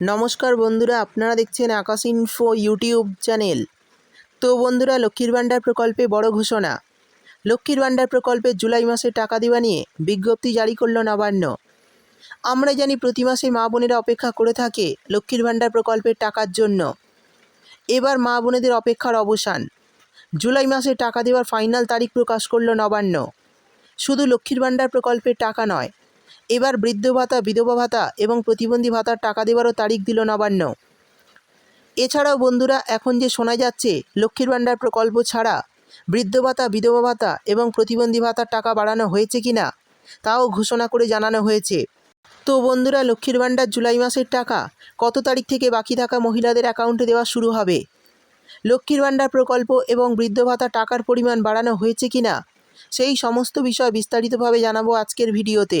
নমস্কার বন্ধুরা, আপনারা দেখছেন আকাশ ইনফো ইউটিউব চ্যানেল তো বন্ধুরা, লক্ষ্মীর ভাণ্ডার প্রকল্পে বড় ঘোষণা। লক্ষ্মীর ভাণ্ডার প্রকল্পে জুলাই মাসে টাকা দেওয়া নিয়ে বিজ্ঞপ্তি জারি করল নবান্ন। আমরা জানি প্রতি মাসে মা বোনেরা অপেক্ষা করে থাকে লক্ষ্মীর ভাণ্ডার প্রকল্পের টাকার জন্য। এবার মা বোনেদের অপেক্ষার অবসান। জুলাই মাসে টাকা দেওয়ার ফাইনাল তারিখ প্রকাশ করল নবান্ন। শুধু লক্ষ্মীর ভাণ্ডার প্রকল্পের টাকা নয় এবার বৃদ্ধ ভাতা, বিধবা ভাতা এবং প্রতিবন্ধী ভাতার টাকা দেওয়ারও তারিখ দিল নবান্ন। এছাড়াও বন্ধুরা, এখন যে শোনা যাচ্ছে, লক্ষ্মীর ভাণ্ডার প্রকল্প ছাড়া বৃদ্ধ ভাতা, বিধবা ভাতা এবং প্রতিবন্ধী ভাতার টাকা বাড়ানো হয়েছে কিনা তাও ঘোষণা করে জানানো হয়েছে। তো বন্ধুরা, লক্ষ্মীর ভাণ্ডার জুলাই মাসের টাকা কত তারিখ থেকে বাকি থাকা মহিলাদের অ্যাকাউন্টে দেওয়া শুরু হবে? লক্ষ্মীর ভাণ্ডার প্রকল্প এবং বৃদ্ধ ভাতা টাকার পরিমাণ বাড়ানো হয়েছে কিনা সেই সমস্ত বিষয় বিস্তারিতভাবে জানাব আজকের ভিডিওতে।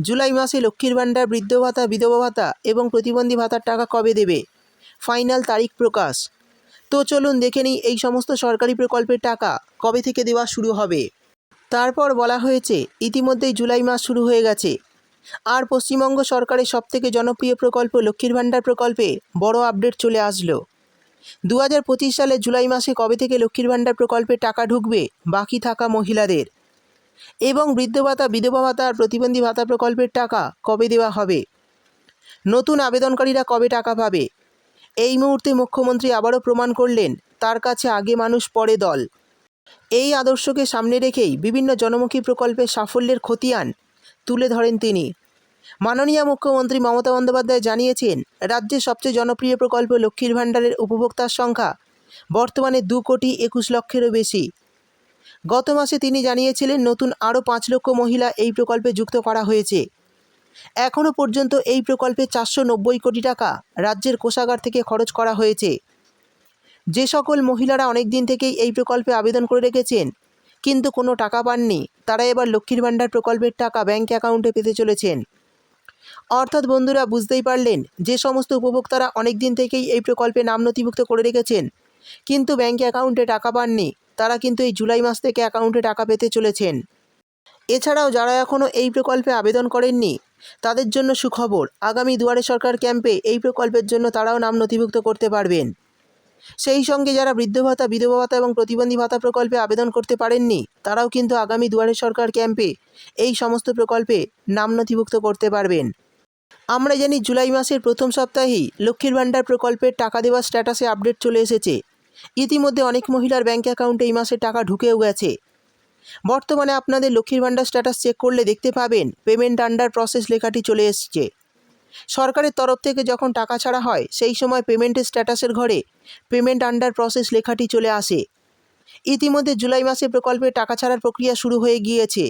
জুলাই মাসে লক্ষ্মীর ভাণ্ডার, বৃদ্ধ ভাতা, বিধবা ভাতা এবং প্রতিবন্ধী ভাতার টাকা কবে দেবে? ফাইনাল তারিখ প্রকাশ। তো চলুন দেখে নিই এই সমস্ত সরকারি প্রকল্পের টাকা কবে থেকে দেওয়া শুরু হবে। তারপর বলা হয়েছে, ইতিমধ্যেই জুলাই মাস শুরু হয়ে গেছে। আর পশ্চিমবঙ্গ সরকারের সবথেকে জনপ্রিয় প্রকল্প লক্ষ্মীর ভাণ্ডার প্রকল্পে বড় আপডেট চলে আসলো। দু হাজার পঁচিশ সালে জুলাই মাসে কবে থেকে লক্ষ্মীর ভাণ্ডার প্রকল্পে টাকা ঢুকবে? বাকি থাকা মহিলাদের। এবং বৃদ্ধ ভাতা, বিধবা ভাতা আর প্রতিবন্ধী ভাতা প্রকল্পের টাকা কবে দেওয়া হবে? নতুন আবেদনকারীরা কবে টাকা পাবে? এই মুহূর্তে মুখ্যমন্ত্রী আবারও প্রমাণ করলেন, তার কাছে আগে মানুষ, পরে দল। এই আদর্শকে সামনে রেখেই বিভিন্ন জনমুখী প্রকল্পের সাফল্যের খতিয়ান তুলে ধরেন তিনি। মাননীয় মুখ্যমন্ত্রী মমতা বন্দ্যোপাধ্যায় জানিয়েছেন রাজ্যের সবচেয়ে জনপ্রিয় প্রকল্প লক্ষ্মীর ভাণ্ডারের উপভোক্তার সংখ্যা বর্তমানে দু কোটি একুশ লক্ষেরও বেশি। গত মাসে তিনি জানিয়েছিলেন নতুন আরও পাঁচ লক্ষ মহিলা এই প্রকল্পে যুক্ত করা হয়েছে। এখনও পর্যন্ত এই প্রকল্পে চারশো নব্বই কোটি টাকা রাজ্যের কোষাগার থেকে খরচ করা হয়েছে। যে সকল মহিলারা অনেক দিন থেকেই এই প্রকল্পে আবেদন করে রেখেছেন, কিন্তু কোনো টাকা পাননি, তারা এবার লক্ষ্মীর ভাণ্ডার প্রকল্পের টাকা ব্যাঙ্ক অ্যাকাউন্টে পেতে চলেছেন। অর্থাৎ বন্ধুরা, বুঝতেই পারলেন, যে সমস্ত উপভোক্তারা অনেক দিন থেকেই এই প্রকল্পে নাম নথিভুক্ত করে রেখেছেন, কিন্তু ব্যাঙ্ক অ্যাকাউন্টে টাকা পাননি তারা কিন্তু এই জুলাই মাস থেকে অ্যাকাউন্টে টাকা পেতে চলেছেন। এছাড়াও যারা এখনও এই প্রকল্পে আবেদন করেননি, তাদের জন্য সুখবর, আগামী দুয়ারে সরকার ক্যাম্পে এই প্রকল্পের জন্য তারাও নাম নথিভুক্ত করতে পারবেন। সেই সঙ্গে যারা বৃদ্ধ ভাতা, বিধবা ভাতা এবং প্রতিবন্ধী ভাতা প্রকল্পে আবেদন করতে পারেননি, তারাও কিন্তু আগামী দুয়ারে সরকার ক্যাম্পে এই সমস্ত প্রকল্পে নাম নথিভুক্ত করতে পারবেন। আমরা জানি জুলাই মাসের প্রথম সপ্তাহেই লক্ষ্মীর ভাণ্ডার প্রকল্পের টাকা দেওয়ার স্ট্যাটাসে আপডেট চলে এসেছে। ইতিমধ্যে অনেক মহিলার ব্যাঙ্ক অ্যাকাউন্টে এই মাসে টাকা ঢুকেও গেছে। বর্তমানে আপনাদের লক্ষ্মীর ভাণ্ডার স্ট্যাটাস চেক করলে দেখতে পাবেন পেমেন্ট আন্ডার প্রসেস লেখাটি চলে এসছে। সরকারের তরফ থেকে যখন টাকা ছাড়া হয়, সেই সময় পেমেন্টের স্ট্যাটাসের ঘরে পেমেন্ট আন্ডার প্রসেস লেখাটি চলে আসে। ইতিমধ্যে জুলাই মাসে প্রকল্পে টাকা ছাড়ার প্রক্রিয়া শুরু হয়ে গিয়েছে।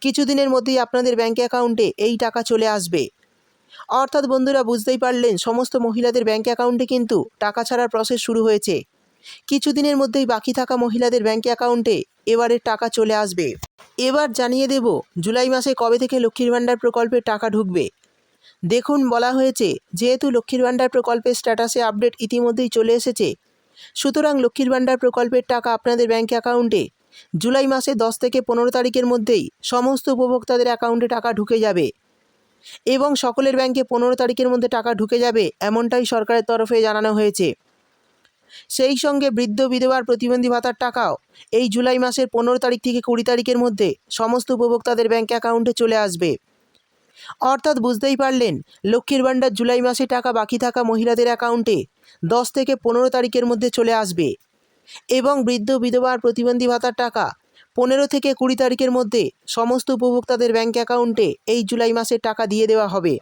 কিছুদিনের মধ্যেই আপনাদের ব্যাঙ্ক অ্যাকাউন্টে এই টাকা চলে আসবে। অর্থাৎ বন্ধুরা বুঝতেই পারলেন, সমস্ত মহিলাদের ব্যাঙ্ক অ্যাকাউন্টে কিন্তু টাকা ছাড়ার প্রসেস শুরু হয়েছে। কিছুদিনের মধ্যেই বাকি থাকা মহিলাদের ব্যাঙ্ক অ্যাকাউন্টে এবারের টাকা চলে আসবে। এবার জানিয়ে দেব, জুলাই মাসে কবে থেকে লক্ষ্মীর ভাণ্ডার প্রকল্পে টাকা ঢুকবে। দেখুন, বলা হয়েছে, যেহেতু লক্ষ্মীর ভাণ্ডার প্রকল্পের স্ট্যাটাসে আপডেট ইতিমধ্যেই চলে এসেছে, সুতরাং লক্ষ্মীর ভাণ্ডার প্রকল্পের টাকা আপনাদের ব্যাঙ্ক অ্যাকাউন্টে জুলাই মাসে দশ থেকে পনেরো তারিখের মধ্যেই সমস্ত উপভোক্তাদের অ্যাকাউন্টে টাকা ঢুকে যাবে। এবং সকলের ব্যাংকে পনেরো তারিখের মধ্যে টাকা ঢুকে যাবে, এমনটাই সরকারের তরফে জানানো হয়েছে। সেই সঙ্গে বৃদ্ধ বিধবার প্রতিবন্ধী ভাতার টাকাও। এই জুলাই মাসের পনেরো তারিখ থেকে কুড়ি তারিখের মধ্যে সমস্ত উপভোক্তাদের ব্যাঙ্ক অ্যাকাউন্টে চলে আসবে। অর্থাৎ বুঝতেই পারলেন, লক্ষ্মীর ভাণ্ডার জুলাই মাসে টাকা বাকি থাকা মহিলাদের অ্যাকাউন্টে দশ থেকে পনেরো তারিখের মধ্যে চলে আসবে এবং বৃদ্ধ বিধবা আর প্রতিবন্ধী ভাতার টাকা পনেরো থেকে কুড়ি তারিখের মধ্যে সমস্ত উপভোক্তাদের ব্যাঙ্ক অ্যাকাউন্টে এই জুলাই মাসের টাকা দিয়ে দেওয়া হবে।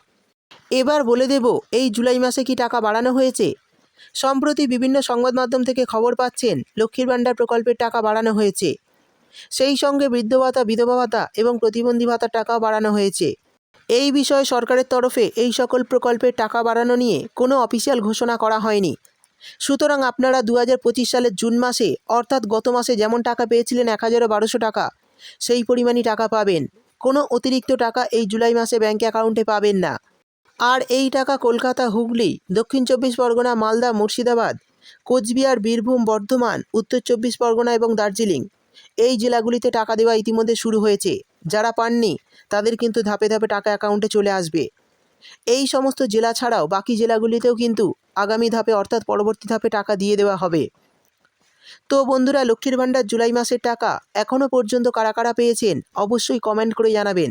এবার বলে দেব, এই জুলাই মাসে কি টাকা বাড়ানো হয়েছে? সম্প্রতি বিভিন্ন সংবাদ মাধ্যম থেকে খবর পাচ্ছেন, লক্ষ্মীর ভাণ্ডার প্রকল্পের টাকা বাড়ানো হয়েছে। সেই সঙ্গে বৃদ্ধ ভাতা, বিধবা ভাতা এবং প্রতিবন্ধী ভাতার টাকাও বাড়ানো হয়েছে। এই বিষয়ে সরকারের তরফে এই সকল প্রকল্পের টাকা বাড়ানো নিয়ে কোনো অফিসিয়াল ঘোষণা করা হয়নি। সুতরাং আপনারা দু হাজার পঁচিশ সালের জুন মাসে, অর্থাৎ গত মাসে যেমন টাকা পেয়েছিলেন এক হাজার বারোশো টাকা, সেই পরিমাণই টাকা পাবেন। কোনো অতিরিক্ত টাকা এই জুলাই মাসে ব্যাঙ্ক অ্যাকাউন্টে পাবেন না। আর এই টাকা কলকাতা, হুগলি, দক্ষিণ চব্বিশ পরগনা, মালদা, মুর্শিদাবাদ, কোচবিহার, বীরভূম, বর্ধমান, উত্তর চব্বিশ পরগনা এবং দার্জিলিং। এই জেলাগুলিতে টাকা দেওয়া ইতিমধ্যে শুরু হয়েছে। যারা পাননি, তাদের কিন্তু ধাপে ধাপে টাকা অ্যাকাউন্টে চলে আসবে। এই সমস্ত জেলা ছাড়াও বাকি জেলাগুলিতেও কিন্তু আগামী ধাপে অর্থাৎ পরবর্তী ধাপে টাকা দিয়ে দেওয়া হবে। তো বন্ধুরা, লক্ষ্মীর ভাণ্ডার জুলাই মাসের টাকা এখনও পর্যন্ত কারা কারা পেয়েছেন, অবশ্যই কমেন্ট করে জানাবেন।